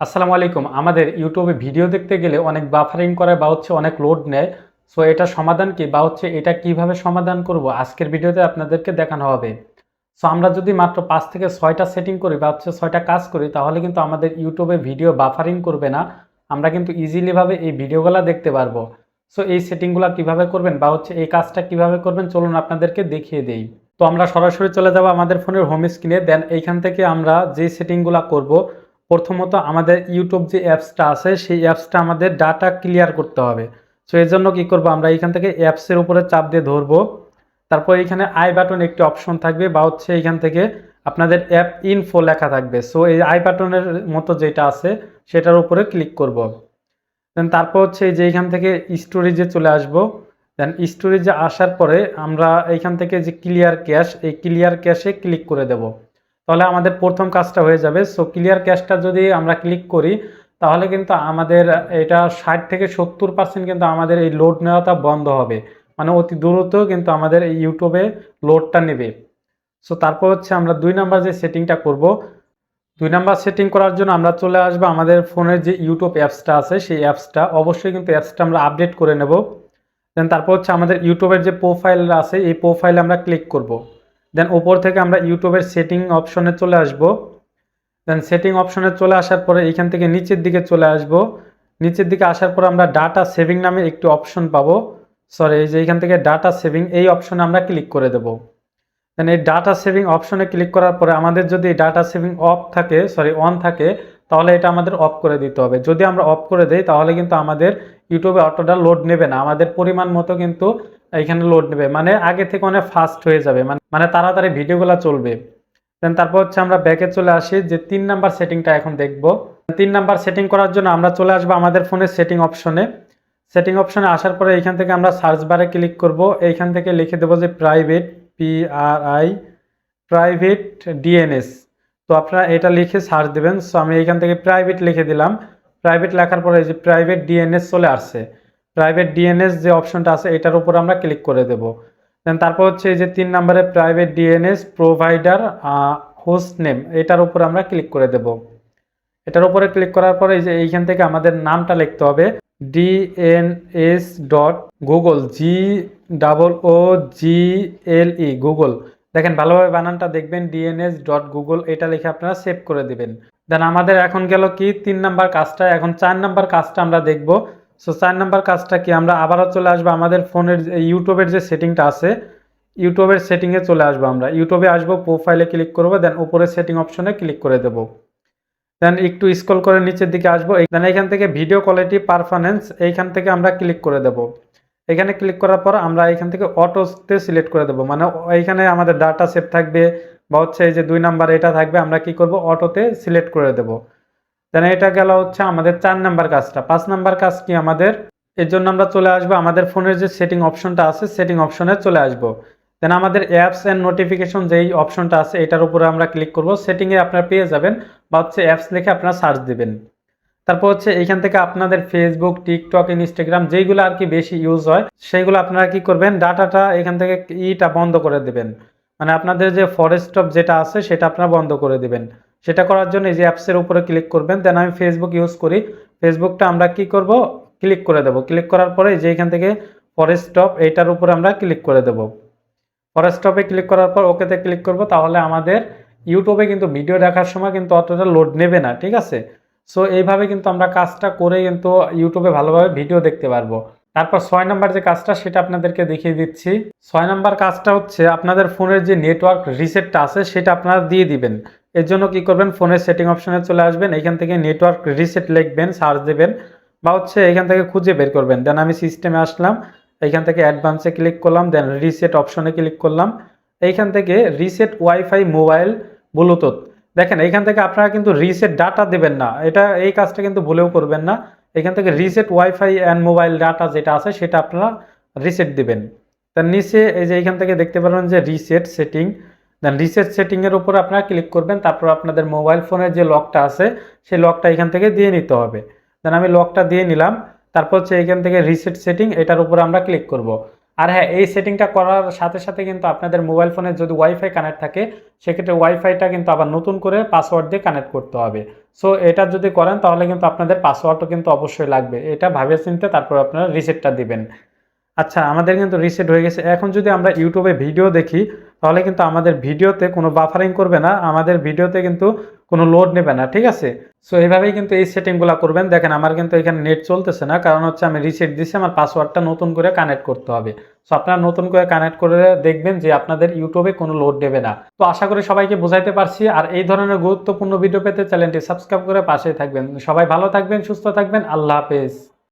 আসসালামু আলাইকুম। আমাদের ইউটিউবে ভিডিও দেখতে গেলে অনেক বাফারিং করে বা হচ্ছে অনেক লোড নেয়। সো এটা সমাধান কি বা হচ্ছে এটা কীভাবে সমাধান করব আজকের ভিডিওতে আপনাদেরকে দেখানো হবে। সো আমরা যদি মাত্র পাঁচ থেকে ছয়টা সেটিং করি বা হচ্ছে ছয়টা কাজ করি, তাহলে কিন্তু আমাদের ইউটিউবে ভিডিও বাফারিং করবে না। আমরা কিন্তু ইজিলিভাবে এই ভিডিওগুলো দেখতে পারব। সো এই সেটিংগুলো কীভাবে করবেন বা হচ্ছে এই কাজটা কীভাবে করবেন চলুন আপনাদেরকে দেখিয়ে দেই। তো আমরা সরাসরি চলে যাব আমাদের ফোনের হোম স্ক্রিনে দেন এইখান থেকে আমরা যে সেটিংগুলো করব প্রথমত আমাদের ইউটিউব যে অ্যাপসটা আছে, সেই অ্যাপসটা আমাদের ডাটা ক্লিয়ার করতে হবে। সো এর জন্য কী করব আমরা? এখান থেকে অ্যাপসের উপরে চাপ দিয়ে ধরবো। তারপর এখানে আই বাটন একটি অপশন থাকবে বা হচ্ছে এখান থেকে আপনাদের অ্যাপ ইনফো লেখা থাকবে। সো এই আই বাটনের মতো যেটা আছে, সেটার উপরে ক্লিক করব। দেন তারপর হচ্ছে যে এখান থেকে স্টোরেজে চলে আসব। দেন স্টোরেজে আসার পরে আমরা এইখান থেকে যে ক্লিয়ার ক্যাশ এই ক্লিয়ার ক্যাশে ক্লিক করে দেব। তাহলে আমাদের প্রথম কাজটা হয়ে যাবে। সো ক্লিয়ার ক্যাশটা যদি আমরা ক্লিক করি, তাহলে কিন্তু আমাদের এটা ষাট থেকে সত্তর পার্সেন্ট কিন্তু আমাদের এই লোড নেওয়াটা বন্ধ হবে। মানে অতি দ্রুত কিন্তু আমাদের এই ইউটিউবে লোডটা নেবে। সো তারপর হচ্ছে আমরা দুই নাম্বার যে সেটিংটা করব, দুই নাম্বার সেটিং করার জন্য আমরা চলে আসব আমাদের ফোনের যে ইউটিউব অ্যাপসটা আছে, সেই অ্যাপসটা অবশ্যই কিন্তু অ্যাপসটা আমরা আপডেট করে নেব। দেন তারপর হচ্ছে আমাদের ইউটিউবের যে প্রোফাইল আছে, এই প্রোফাইলে আমরা ক্লিক করব। দেন ওপর থেকে আমরা ইউটিউবের সেটিং অপশনে চলে আসব। দেন সেটিং অপশনে চলে আসার পরে এইখান থেকে নিচের দিকে চলে আসব। নিচের দিকে আসার পর আমরা ডাটা সেভিং নামে একটি অপশন পাবো। সরি এই যে এইখান থেকে ডাটা সেভিং এই অপশনে আমরা ক্লিক করে দেব। দেন এই ডাটা সেভিং অপশনে ক্লিক করার পরে আমাদের যদি ডাটা সেভিং অফ থাকে সরি অন থাকে, তাহলে এটা আমাদের অফ করে দিতে হবে। যদি আমরা অফ করে দেই, তাহলে কিন্তু আমাদের ইউটিউবে অটোটা লোড নেবে না। আমাদের পরিমাণ মতো কিন্তু এখানে লোড নেবে। মানে আগে থেকে অনেক ফাস্ট হয়ে যাবে। মানে মানে তাড়াতাড়ি ভিডিওগুলো চলবে। দেন তারপর হচ্ছে আমরা ব্যাকে চলে আসি যে তিন নাম্বার সেটিংটা এখন দেখব। তিন নাম্বার সেটিং করার জন্য আমরা চলে আসব আমাদের ফোনের সেটিং অপশনে সেটিং অপশনে আসার পরে এইখান থেকে আমরা সার্চ বারে ক্লিক করব। এইখান থেকে লিখে দেবো যে প্রাইভেট পিআরআই প্রাইভেট ডিএনএস তো আপনারা এটা লিখে সার্চ দেবেন। সো আমি এইখান থেকে প্রাইভেট লিখে দিলাম। প্রাইভেট লেখার পরে যে প্রাইভেট ডিএনএস চলে আসছে। প্রাইভেট ডিএনএস যে অপশনটা আছে, এটার উপর আমরা ক্লিক করে দেব। দেন তারপর হচ্ছে এই যে তিন নম্বরে private DNS provider host name এটার উপর আমরা ক্লিক করে দেব। এটার উপরে ক্লিক করার পরে এই যে এইখান থেকে আমাদের নামটা লিখতে হবে। DNS dot Google G double O G L E Google দেখেন, ভালোভাবে বানানটা দেখবেন ডিএনএস ডট গুগল এটা লিখে আপনারা সেভ করে দেবেন। দেন আমাদের এখন গেল কি? তিন নাম্বার কাজটা, এখন চার নাম্বার কাজটা আমরা দেখব। সো চার নাম্বার কাজটা কি? আমরা আবারও চলে আসব আমাদের ফোনের ইউটিউবের যে সেটিংটা আছে, ইউটিউবের সেটিংয়ে চলে আসব আমরা। ইউটিউবে আসব প্রোফাইলে ক্লিক করব দেন উপরে সেটিং অপশনে ক্লিক করে দেব। দেন একটু স্ক্রল করে নিচের দিকে আসব। দেন এখান থেকে ভিডিও কোয়ালিটি পারফরমেন্স এইখান থেকে আমরা ক্লিক করে দেব। এখানে ক্লিক করার পর আমরা এখান থেকে অটোতে সিলেক্ট করে দেবো। মানে এইখানে আমাদের ডাটা সেভ থাকবে বা হচ্ছে এই যে দুই নাম্বার এটা থাকবে, আমরা কি করব? অটোতে সিলেক্ট করে দেব। দেন এটা গেল হচ্ছে আমাদের চার নাম্বার কাজটা। পাঁচ নাম্বার কাজ কি আমাদের? এর জন্য আমরা চলে আসব, আমাদের ফোনের যে সেটিং অপশনটা আছে, সেটিং অপশনে চলে আসব। দেন আমাদের অ্যাপস অ্যান্ড নোটিফিকেশন যেই অপশনটা আছে, এটার উপরে আমরা ক্লিক করব। সেটিংয়ে আপনারা পেয়ে যাবেন বা হচ্ছে অ্যাপস লিখে আপনারা সার্চ দিবেন। তারপর হচ্ছে এইখান থেকে আপনাদের ফেসবুক টিকটক ইনস্টাগ্রাম যেইগুলো আর কি বেশি ইউজ হয়, সেইগুলো আপনারা কি করবেন? ডাটাটা এখান থেকে ইটা বন্ধ করে দেবেন। মানে আপনাদের যে ফরেস্ট অফ যেটা আছে, সেটা আপনারা বন্ধ করে দিবেন। সেটা করার জন্য এই যে অ্যাপসের উপরে ক্লিক করবেন দেন আমি ফেসবুক ইউজ করি। ফেসবুকটা আমরা কি করব? ক্লিক করে দেব। ক্লিক করার পরে যে এখান থেকে ফরেস্ট অফ এইটার উপরে আমরা ক্লিক করে দেব। ফরেস্ট অফে ক্লিক করার পর ওকেতে ক্লিক করব, তাহলে আমাদের ইউটিউবে কিন্তু ভিডিও দেখার সময় কিন্তু অতটা লোড নেবে না, ঠিক আছে? সো এইভাবে কিন্তু আমরা কাজটা করে কিন্তু ইউটিউবে ভালোভাবে ভিডিও দেখতে পারব। তারপর ছয় নম্বর যে কাজটা, সেটা আপনাদেরকে দেখিয়ে দিচ্ছি। ছয় নম্বর কাজটা হচ্ছে, আপনাদের ফোনের যে নেটওয়ার্ক রিসেটটা আছে, সেটা আপনারা দিয়ে দিবেন। এর জন্য কি করবেন? ফোনের সেটিং অপশনে চলে আসবেন, এখান থেকে নেটওয়ার্ক রিসেট লিখবেন সার্চ দেবেন, বা হচ্ছে এখান থেকে খুঁজে বের করবেন। দেন আমি সিস্টেমে আসলাম এইখান থেকে অ্যাডভান্সে ক্লিক করলাম দেন রিসেট অপশনে ক্লিক করলাম। এইখান থেকে রিসেট ওয়াইফাই মোবাইল ব্লুটুথ দেখেন এইখান থেকে আপনারা কিন্তু রিসেট ডাটা দেবেন না। এটা, এই কাজটা কিন্তু ভুলেও করবেন না। এখান থেকে reset wifi and mobile data যেটা আছে, সেটা আপনারা রিসেট দিবেন। তার নিচে এই যে এখান থেকে দেখতে পারবেন যে রিসেট সেটিং দেন রিসেট সেটিংয়ের উপর আপনারা ক্লিক করবেন, তারপর আপনাদের মোবাইল ফোনের যে লকটা আছে, সেই লকটা এখান থেকে দিয়ে নিতে হবে। দেন আমি লকটা দিয়ে নিলাম, তারপর হচ্ছে এখান থেকে রিসেট সেটিং এটার উপর আমরা ক্লিক করব। আর হ্যাঁ এই সেটিংটা করার সাথে সাথে কিন্তু আপনাদের মোবাইল ফোনে যদি ওয়াইফাই কানেক্ট থাকে, সেক্ষেত্রে ওয়াইফাইটা কিন্তু আবার নতুন করে পাসওয়ার্ড দিয়ে কানেক্ট করতে হবে। সো এটা যদি করেন, তাহলে কিন্তু আপনাদের পাসওয়ার্ডও কিন্তু অবশ্যই লাগবে। এটা ভাবে চিনতে তারপর আপনারা রিসেটটা দিবেন। আচ্ছা আমাদের কিন্তু রিসেট হয়ে গেছে। এখন যদি আমরা ইউটিউবে ভিডিও দেখি, তাহলে কিন্তু আমাদের ভিডিওতে কোনো বাফারিং করবে না। আমাদের ভিডিওতে কিন্তু কোনো লোড নেবে না, ঠিক আছে? সো এইভাবেই কিন্তু এই সেটিংগুলো করবেন। দেখেন, আমার কিন্তু এখানে নেট চলতেছে না, কারণ হচ্ছে আমি রিসেট দিছি, আমার পাসওয়ার্ডটা নতুন করে কানেক্ট করতে হবে। সো আপনারা নতুন করে কানেক্ট করে দেখবেন যে আপনাদের ইউটিউবে কোনো লোড নেবে না। তো আশা করি সবাইকে বোঝাইতে পারছি। আর এই ধরনের গুরুত্বপূর্ণ ভিডিও পেতে চ্যানেলটি সাবস্ক্রাইব করে পাশেই থাকবেন। সবাই ভালো থাকবেন, সুস্থ থাকবেন। আল্লাহ হাফেজ।